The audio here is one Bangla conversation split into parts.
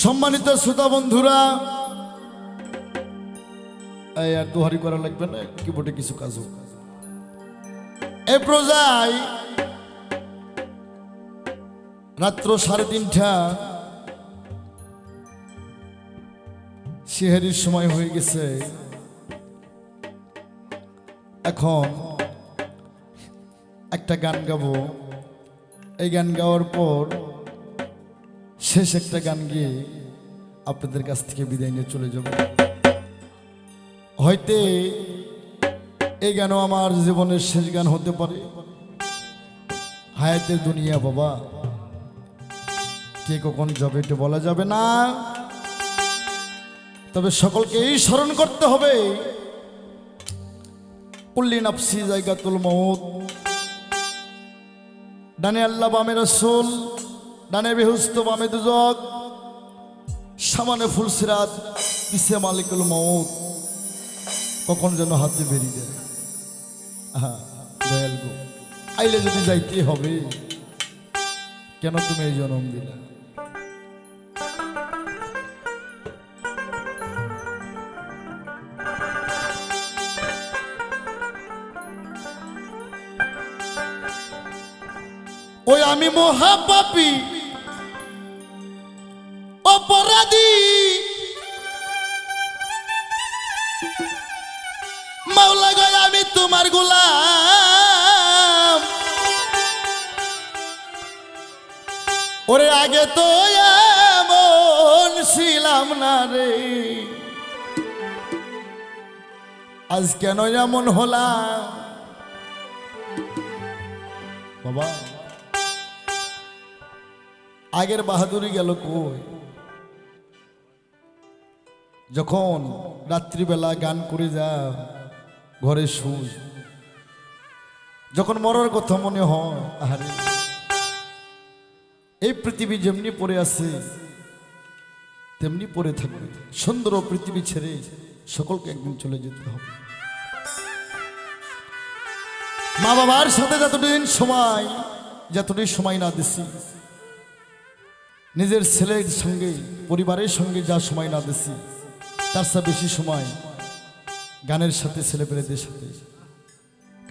সম্মানিত শ্রোতা বন্ধুরা দোহারি করা লাগবে না কিবোর্ডে কিছু কাজ হোক। এ প্রজায় রাত্র সাড়ে তিনটা শিহারির সময় হয়ে গেছে। এখন একটা গান গাবো। এই গান গাওয়ার পর শেষ একটা গান গিয়ে আপনাদের কাছ থেকে বিদায় নিয়ে চলে যাব। হয়তো এই গানও আমার জীবনের শেষ গান হতে পারে। হায়াতের দুনিয়া বাবা, কে কখন যাবে এটা বলা যাবে না। তবে সকলকে এই স্মরণ করতে হবে। কুল্লি নাফসি জায়গাতুল মৌত ডানে আল্লাহ বামে রসুল। ডানে বেহুস্ত বামে দুজক। সামানে ফুলসিরাত পিছে মালিকুল মৌত কখন যেন হাতে বেরিয়ে যায়। দয়াল গো, আইলে যদি যাইতে হবে। কেন তুমি এই জন্ম দিলা? ওই আমি মহাপাপী অপরাধী। মাওলা গয় আমি তোমার গোলাম। ওরে, আগে তো এমন ছিলাম না রে। আজ কেন এমন হলাম? বাবা, আগের বাহাদুরি গেল কই? যখন রাত্রিবেলা গান করে যা, ঘরে শুই। যখন মরার কথা মনে হয় এই পৃথিবী যেমনি পড়ে আছে, তেমনি পড়ে থাকবে। সুন্দর পৃথিবী ছেড়ে সকলকে একদিন চলে যেতে হবে। মা বাবার সাথে যতদিন সময় যতদিন সময় না দিছি, নিজের ছেলের সঙ্গে, পরিবারের সঙ্গে যা সময় না দিছি তার চেয়ে বেশি সময় গানের সাথে, ছেলেপেলেদের সাথে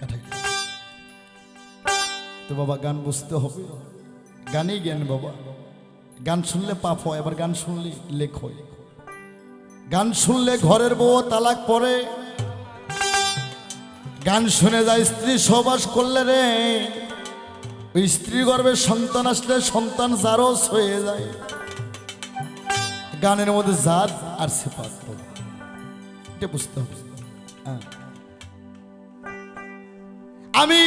কাটাই। তো বাবা, গান বুঝতে হবে। গানই জ্ঞান বাবা। গান শুনলে পাপ হয়, আবার গান শুনলে লেখ হয়। গান শুনলে ঘরের বউ তালাক পরে। গান শুনে যায় স্ত্রী সহবাস করলে রে। ওই স্ত্রী গর্ভে সন্তান আসলে সন্তান জারস হয়ে যায়। গানের মধ্যে জাত আর সেপাত বুঝতে হবে হ্যাঁ। আমি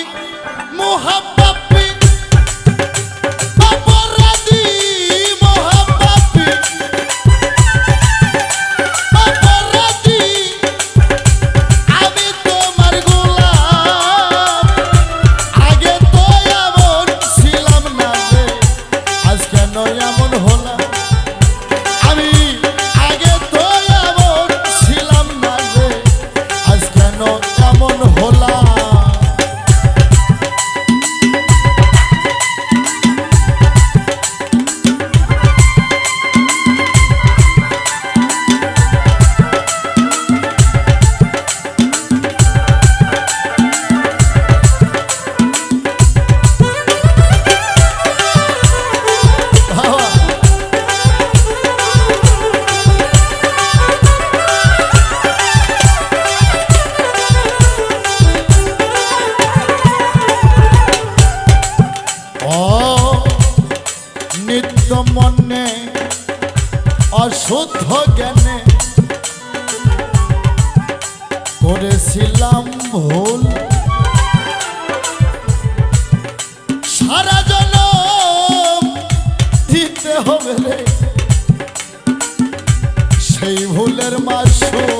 নিত্য মনে অশুদ্ধ জ্ঞানে করেছিলাম ভুল। সারা দিতে হবে সেই ভুলের মাসুল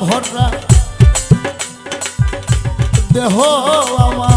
ভরা। দেহ আমার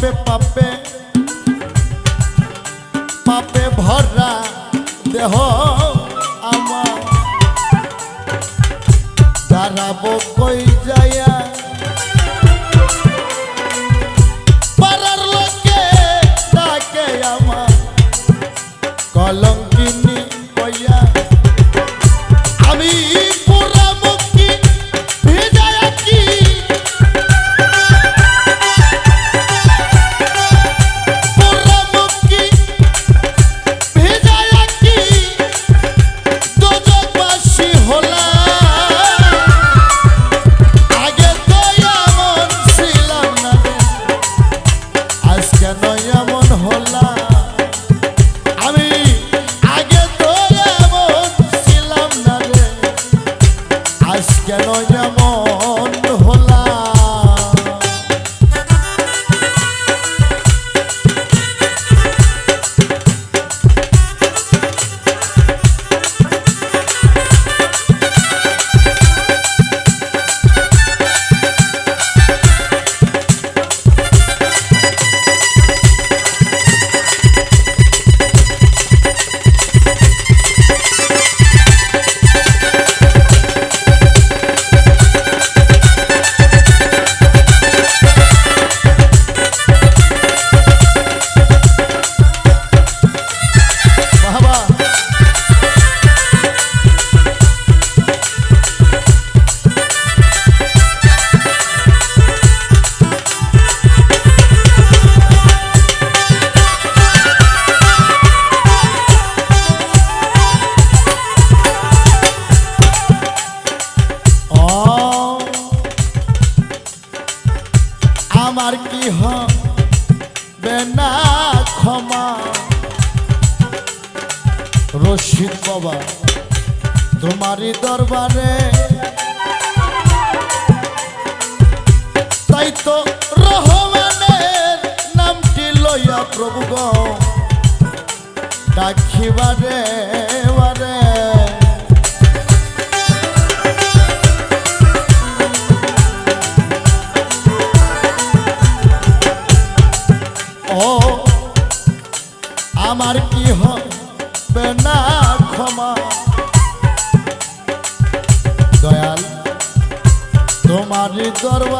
পাপে পাপে পাপে ভরা দেহ আমার। দাঁড়াবো কই যায়া পাড়ার লোকে ডাকে আমার। কলঙ্ক রশিদ বাবা তোমারই দরবারে। তাই তো রহমানের নামটি লইয়া প্রভুগ ডাকিবারে বারে। দরবার